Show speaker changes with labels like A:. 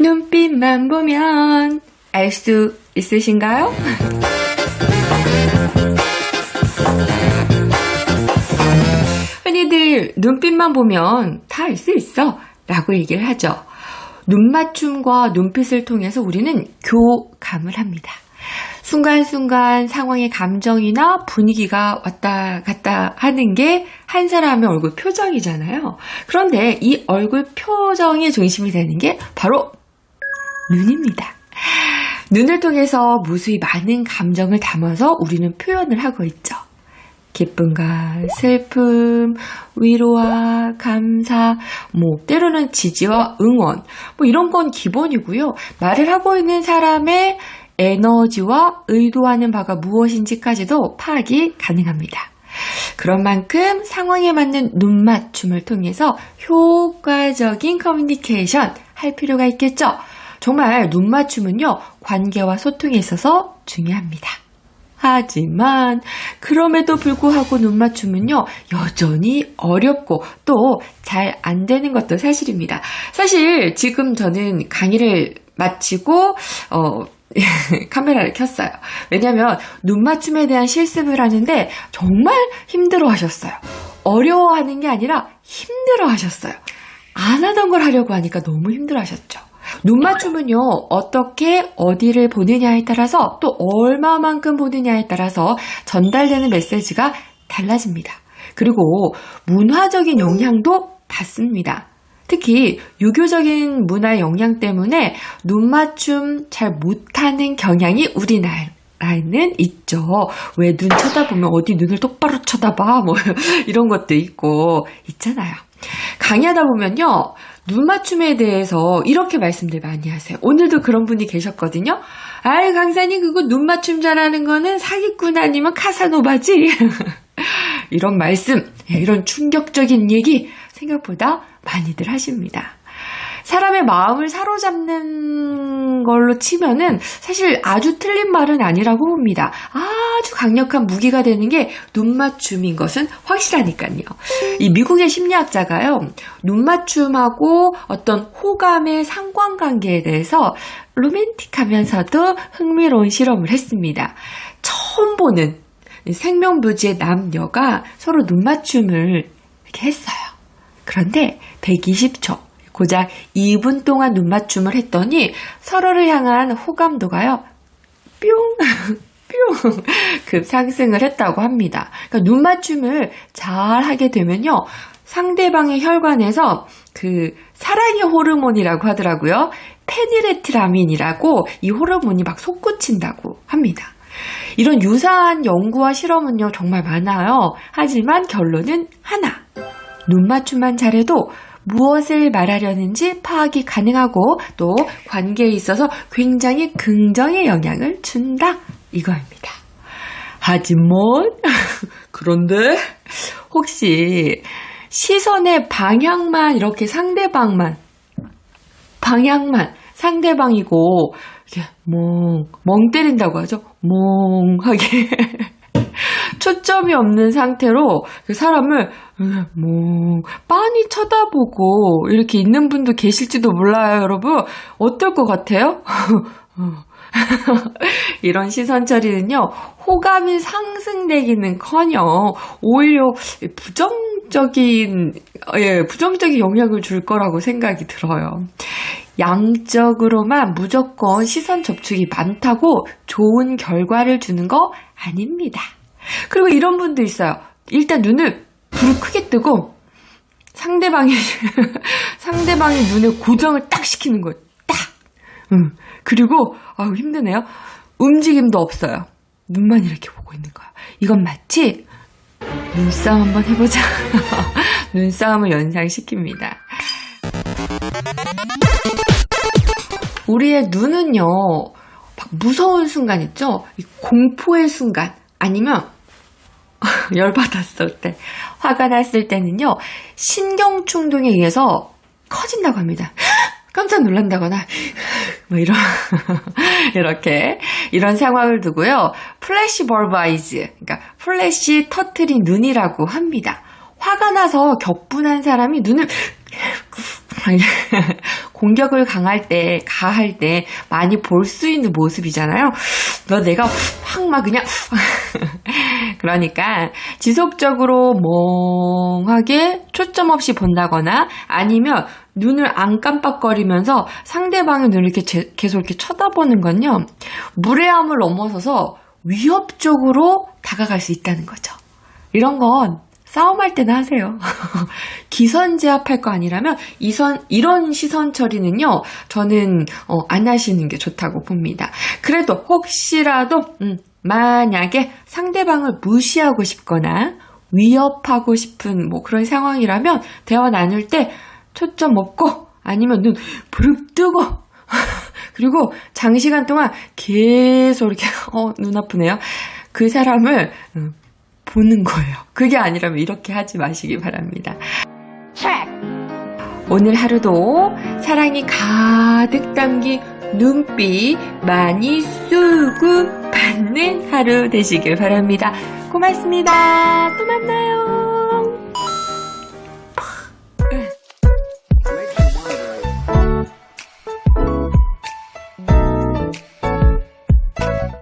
A: 눈빛만 보면 알 수 있으신가요? 흔히들 눈빛만 보면 다 알 수 있어 라고 얘기를 하죠. 눈맞춤과 눈빛을 통해서 우리는 교감을 합니다. 순간순간 상황의 감정이나 분위기가 왔다 갔다 하는 게 한 사람의 얼굴 표정이잖아요. 그런데 이 얼굴 표정의 중심이 되는 게 바로 눈입니다. 눈을 통해서 무수히 많은 감정을 담아서 우리는 표현을 하고 있죠. 기쁨과 슬픔, 위로와 감사, 뭐, 때로는 지지와 응원, 뭐 이런 건 기본이고요. 말을 하고 있는 사람의 에너지와 의도하는 바가 무엇인지까지도 파악이 가능합니다. 그런 만큼 상황에 맞는 눈 맞춤을 통해서 효과적인 커뮤니케이션 할 필요가 있겠죠. 정말 눈 맞춤은요, 관계와 소통에 있어서 중요합니다. 하지만, 그럼에도 불구하고 눈 맞춤은요, 여전히 어렵고 또 잘 안 되는 것도 사실입니다. 사실 지금 저는 강의를 마치고, 어, 카메라를 켰어요. 왜냐면 눈 맞춤에 대한 실습을 하는데 정말 힘들어 하셨어요. 어려워하는 게 아니라 힘들어 하셨어요. 안 하던 걸 하려고 하니까 너무 힘들어 하셨죠. 눈 맞춤은요, 어떻게 어디를 보느냐에 따라서 또 얼마만큼 보느냐에 따라서 전달되는 메시지가 달라집니다. 그리고 문화적인 영향도 받습니다. 특히 유교적인 문화의 영향 때문에 눈 맞춤 잘 못하는 경향이 우리나라에는 있죠. 왜 눈 쳐다보면 어디 눈을 똑바로 쳐다봐? 뭐 이런 것도 있고 있잖아요. 강의하다 보면요. 눈 맞춤에 대해서 이렇게 말씀들 많이 하세요. 오늘도 그런 분이 계셨거든요. 아이, 강사님, 그거 눈 맞춤 잘하는 거는 사기꾼 아니면 카사노바지? 이런 말씀, 이런 충격적인 얘기 생각보다 많이들 하십니다. 사람의 마음을 사로잡는 걸로 치면은 사실 아주 틀린 말은 아니라고 봅니다. 아주 강력한 무기가 되는 게 눈맞춤인 것은 확실하니까요. 이 미국의 심리학자가요, 눈맞춤하고 어떤 호감의 상관관계에 대해서 로맨틱하면서도 흥미로운 실험을 했습니다. 처음 보는 생명부지의 남녀가 서로 눈맞춤을 이렇게 했어요. 그런데 120초, 고작 2분 동안 눈 맞춤을 했더니 서로를 향한 호감도가요, 뿅! 뿅! 급 상승을 했다고 합니다. 그러니까 눈 맞춤을 잘 하게 되면요, 상대방의 혈관에서 그 사랑의 호르몬이라고 하더라고요. 페니레트라민이라고 이 호르몬이 막 솟구친다고 합니다. 이런 유사한 연구와 실험은요, 정말 많아요. 하지만 결론은 하나. 눈 맞춤만 잘해도 무엇을 말하려는지 파악이 가능하고 또 관계에 있어서 굉장히 긍정의 영향을 준다. 이거입니다. 하지만, 그런데, 혹시 시선의 방향만 이렇게 상대방만, 방향만 상대방이고, 멍, 멍 때린다고 하죠? 멍하게. 초점이 없는 상태로 그 사람을 뭐 빤히 쳐다보고 이렇게 있는 분도 계실지도 몰라요, 여러분. 어떨 것 같아요? 이런 시선 처리는요, 호감이 상승되기는 커녕 오히려 부정적인 예 부정적인 영향을 줄 거라고 생각이 들어요. 양적으로만 무조건 시선 접촉이 많다고 좋은 결과를 주는 거 아닙니다. 그리고 이런 분도 있어요. 일단 눈을 불을 크게 뜨고 상대방의 상대방의 눈에 고정을 딱 시키는 거예요. 딱. 음. 그리고 아우 힘드네요. 움직임도 없어요. 눈만 이렇게 보고 있는 거야. 이건 마치 눈싸움 한번 해보자. 눈싸움을 연상시킵니다. 우리의 눈은요, 막 무서운 순간 있죠? 공포의 순간, 아니면 열받았을 때, 화가 났을 때는요, 신경 충동에 의해서 커진다고 합니다. 깜짝 놀란다거나, 뭐 이런, 이렇게, 이런 상황을 두고요, 플래시 벌브 아이즈, 그러니까 플래시 터트린 눈이라고 합니다. 화가 나서 격분한 사람이 눈을 공격을 강할 때, 가할 때 많이 볼 수 있는 모습이잖아요. 너 내가 확 막 그냥 그러니까 지속적으로 멍하게 초점 없이 본다거나 아니면 눈을 안 깜빡거리면서 상대방의 눈을 이렇게 제- 계속 이렇게 쳐다보는 건요. 무례함을 넘어서서 위협적으로 다가갈 수 있다는 거죠. 이런 건 싸움할 때나 하세요. 기선제압할 거 아니라면 이선 이런 시선 처리는요. 저는 어, 안 하시는 게 좋다고 봅니다. 그래도 혹시라도 음, 만약에 상대방을 무시하고 싶거나 위협하고 싶은 뭐 그런 상황이라면 대화 나눌 때 초점 없고 아니면 눈 부릅 뜨고 그리고 장시간 동안 계속 이렇게 어 눈 아프네요. 그 사람을 음, 보는 거예요. 그게 아니라면 이렇게 하지 마시기 바랍니다. 오늘 하루도 사랑이 가득 담긴 눈빛 많이 쏘고 받는 하루 되시길 바랍니다. 고맙습니다. 또 만나요.